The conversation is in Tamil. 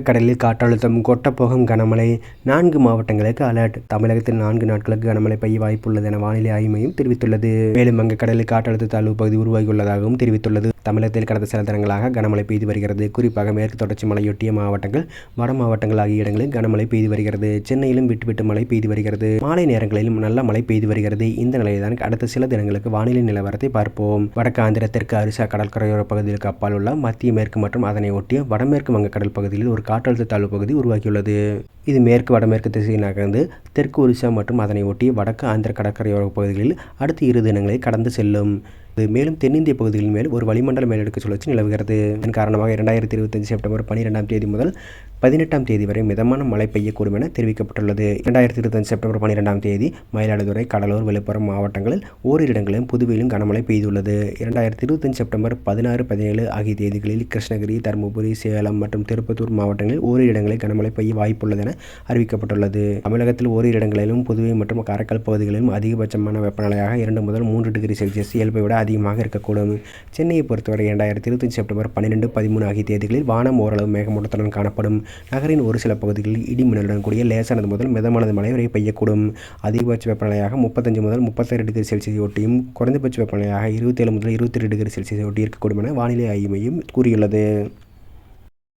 கடலில் காற்றழுத்தம் கொட்டப்போகும் கனமழை. நான்கு மாவட்டங்களுக்கு அலர்ட். தமிழகத்தில் நான்கு நாட்களுக்கு கனமழை பெய்ய வாய்ப்புள்ளது என வானிலை ஆய்வு மையம் தெரிவித்துள்ளது. மேலும் வங்கக்கடலில் காற்றழுத்த தாழ்வு பகுதி உருவாகியுள்ளதாகவும் தெரிவித்துள்ளது. தமிழகத்தில் கடந்த சில தினங்களாக கனமழை பெய்து வருகிறது. குறிப்பாக மேற்கு தொடர்ச்சி மலையொட்டிய மாவட்டங்கள் வட மாவட்டங்கள் ஆகிய இடங்களில் கனமழை பெய்து வருகிறது. சென்னையிலும் விட்டு விட்டு மழை பெய்து வருகிறது. மாலை நேரங்களிலும் நல்ல மழை பெய்து வருகிறது. இந்த நிலையில்தான் அடுத்த சில தினங்களுக்கு வானிலை நிலவரத்தை பார்ப்போம். வடக்கு ஆந்திர தெற்கு அரிசா கடற்கரையோர பகுதிகளுக்கு அப்பால் உள்ள மத்திய மேற்கு மற்றும் அதனை ஒட்டிய வடமேற்கு வங்கக்கடல் பகுதியில் ஒரு காற்றழுத்த தாழ்வு பகுதி உருவாக்கியுள்ளது. இது மேற்கு வடமேற்கு திசையை நகர்ந்து தெற்கு ஒரிசா மற்றும் அதனை ஒட்டி வடக்கு ஆந்திர கடற்கரையோர பகுதிகளில் அடுத்த இரு தினங்களை கடந்து செல்லும். இது மேலும் தென்னிந்திய பகுதிகளின் மேல் ஒரு வளிமண்டல மேலடுக்கு சுழற்சி நிலவுகிறது. இதன் காரணமாக இரண்டாயிரத்தி இருபத்தஞ்சு செப்டம்பர் பன்னிரெண்டாம் தேதி முதல் பதினெட்டாம் தேதி வரை மிதமான மழை பெய்யக்கூடும் என தெரிவிக்கப்பட்டுள்ளது. இரண்டாயிரத்தி இருபத்தஞ்சு செப்டம்பர் பன்னிரெண்டாம் தேதி மயிலாடுதுறை கடலூர் விழுப்புரம் மாவட்டங்களில் ஓரிரு இடங்களிலும் புதுவையிலும் கனமழை பெய்துள்ளது. இரண்டாயிரத்தி இருபத்தஞ்சு செப்டம்பர் பதினாறு பதினேழு ஆகிய தேதிகளில் கிருஷ்ணகிரி தருமபுரி சேலம் மற்றும் திருப்பத்தூர் மாவட்டங்களில் ஓரிரு இடங்களில் கனமழை பெய்ய வாய்ப்புள்ளது என அறிவிக்கப்பட்டுள்ளது. தமிழகத்தில் ஓரிரு இடங்களிலும் புதுவை மற்றும் காரைக்கால் பகுதிகளிலும் அதிகபட்சமான வெப்பநிலையாக இரண்டு முதல் மூன்று டிகிரி செல்சியஸ் இயல்பை விட அதிகமாக இருக்கக்கூடும். சென்னையை பொறுத்தவரை இரண்டாயிரத்தி இருபத்தஞ்சு செப்டம்பர் பன்னிரெண்டு பதிமூணு ஆகிய தேதிகளில் வானம் ஓரளவு மேகமூட்டத்துடன் காணப்படும். நகரின் ஒரு சில பகுதிகளில் இடி மின்னலுடன் கூடிய லேசானது முதல் மிதமானது மழை வரை பெய்யக்கூடும். அதிகபட்ச வெப்பநிலையாக முப்பத்தஞ்சு முதல் முப்பத்தாறு டிகிரி செல்சியஸ் ஒட்டியும் குறைந்தபட்ச வெப்பநிலையாக இருபத்தேழு முதல் இருபத்தெட்டு டிகிரி செல்சியஸ் ஒட்டி இருக்கக்கூடும் என வானிலை ஆய்வு மையம் கூறியுள்ளது.